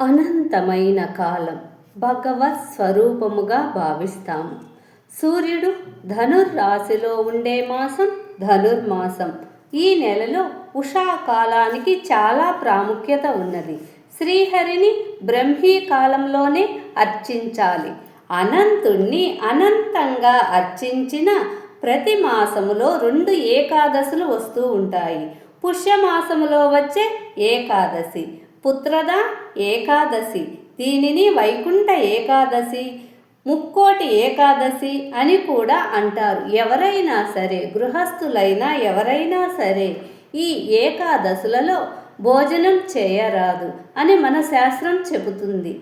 అనంతమైన కాలం భగవత్ స్వరూపముగా భావిస్తాము సూర్యుడు ధనుర్రాశిలో ఉండే మాసం ధనుర్మాసం. ఈ నెలలో ఉషాకాలానికి చాలా ప్రాముఖ్యత ఉన్నది. శ్రీహరిని బ్రహ్మీ కాలంలోనే అర్చించాలి. అనంతుణ్ణి అనంతంగా అర్చించిన ప్రతి మాసములో రెండు ఏకాదశులు వస్తూ ఉంటాయి. పుష్యమాసములో వచ్చే ఏకాదశి. పుత్రద ఏకాదశి. దీనిని వైకుంఠ ఏకాదశి ముక్కోటి ఏకాదశి అని కూడా అంటారు. ఎవరైనా సరే గృహస్థులైనా ఎవరైనా సరే ఈ ఏకాదశులలో భోజనం చేయరాదు అని మన శాస్త్రం చెబుతుంది.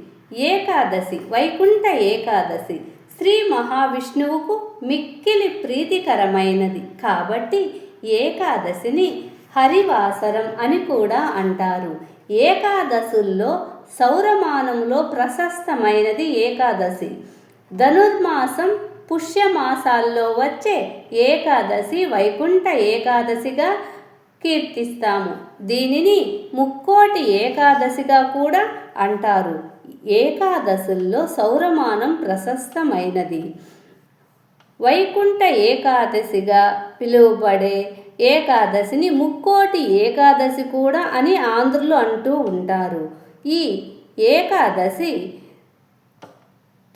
ఏకాదశి వైకుంఠ ఏకాదశి శ్రీ మహావిష్ణువుకు మిక్కిలి ప్రీతికరమైనది. కాబట్టి ఏకాదశిని హరివాసరం అని కూడా అంటారు. ఏకాదశుల్లో సౌరమానంలో ప్రశస్తమైనది ఏకాదశి. ధనుర్మాసం పుష్యమాసాల్లో వచ్చే ఏకాదశి వైకుంఠ ఏకాదశిగా కీర్తిస్తాము. దీనిని ముక్కోటి ఏకాదశిగా కూడా అంటారు. ఏకాదశుల్లో సౌరమానం ప్రశస్తమైనది. వైకుంఠ ఏకాదశిగా పిలువబడే ఏకాదశిని ముక్కోటి ఏకాదశి కూడా అని ఆంధ్రులు అంటూ ఉంటారు. ఈ ఏకాదశి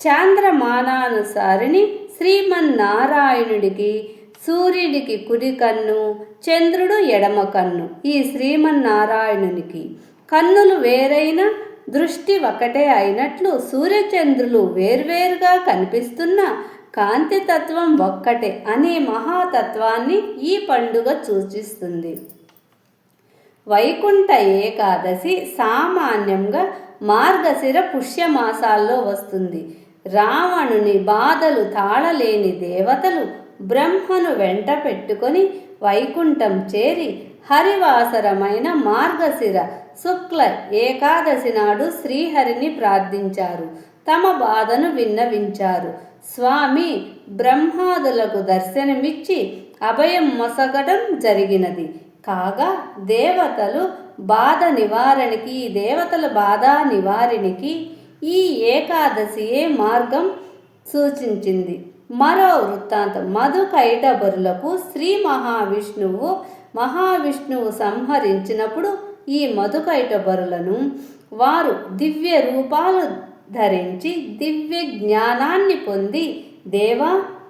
చాంద్రమానానుసారిని శ్రీమన్నారాయణుడికి సూర్యుడికి కుడి కన్ను చంద్రుడు ఎడమ కన్ను ఈ శ్రీమన్నారాయణునికి. కన్నులు వేరైన దృష్టి ఒకటే అయినట్లు సూర్యచంద్రులు వేర్వేరుగా కనిపిస్తున్న కాంతితత్వం ఒక్కటే అనే మహాతత్వాన్ని ఈ పండుగ సూచిస్తుంది. వైకుంఠ ఏకాదశి సామాన్యంగా మార్గశిర పుష్యమాసాల్లో వస్తుంది. రావణుని బాధలు తాళలేని దేవతలు బ్రహ్మను వెంట పెట్టుకొని వైకుంఠం చేరి హరివాసరమైన మార్గశిర శుక్ల ఏకాదశి నాడు శ్రీహరిని ప్రార్థించారు. తమ బాధను విన్నవించారు. స్వామి బ్రహ్మాదులకు దర్శనమిచ్చి అభయం మొసగడం జరిగినది. కాగా దేవతలు బాధ నివారణకి ఈ దేవతల బాధ నివారణకి ఈ ఏకాదశియే మార్గం సూచించింది. మరో వృత్తాంతం. మధు కైటబరులకు శ్రీ మహావిష్ణువు మహావిష్ణువు సంహరించినప్పుడు ఈ మధుకైటబరులను వారు దివ్య రూపాలు ధరించి దివ్య జ్ఞానాన్ని పొంది దేవ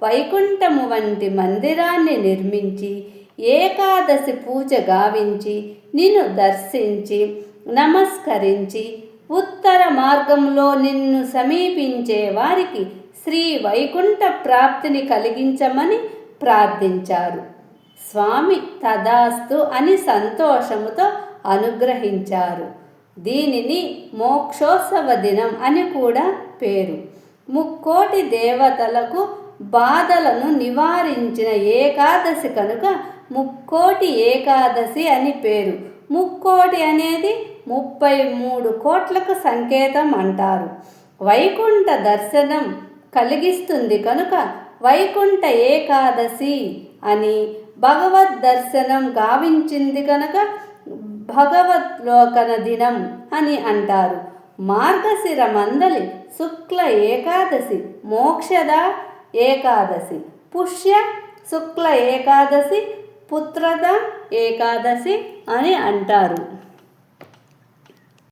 వైకుంఠము వంటి మందిరాన్ని నిర్మించి ఏకాదశి పూజ గావించి నిన్ను దర్శించి నమస్కరించి ఉత్తర మార్గంలో నిన్ను సమీపించే వారికి శ్రీ వైకుంఠ ప్రాప్తిని కలిగించమని ప్రార్థించారు. స్వామి తదాస్తు అని సంతోషముతో అనుగ్రహించారు. దీనిని మోక్షోత్సవ దినం అని కూడా పేరు. ముక్కోటి దేవతలకు బాధలను నివారించిన ఏకాదశి కనుక ముక్కోటి ఏకాదశి అని పేరు. ముక్కోటి అనేది ముప్పై మూడు కోట్లకు సంకేతం అంటారు. వైకుంఠ దర్శనం కలిగిస్తుంది కనుక వైకుంఠ ఏకాదశి అని భగవద్ దర్శనం గావించింది కనుక భగవద్లోకన దినం అని అంటారు. మార్గశిర మందలి శుక్ల ఏకాదశి మోక్షద ఏకాదశి పుష్య శుక్ల ఏకాదశి పుత్రద ఏకాదశి అని అంటారు.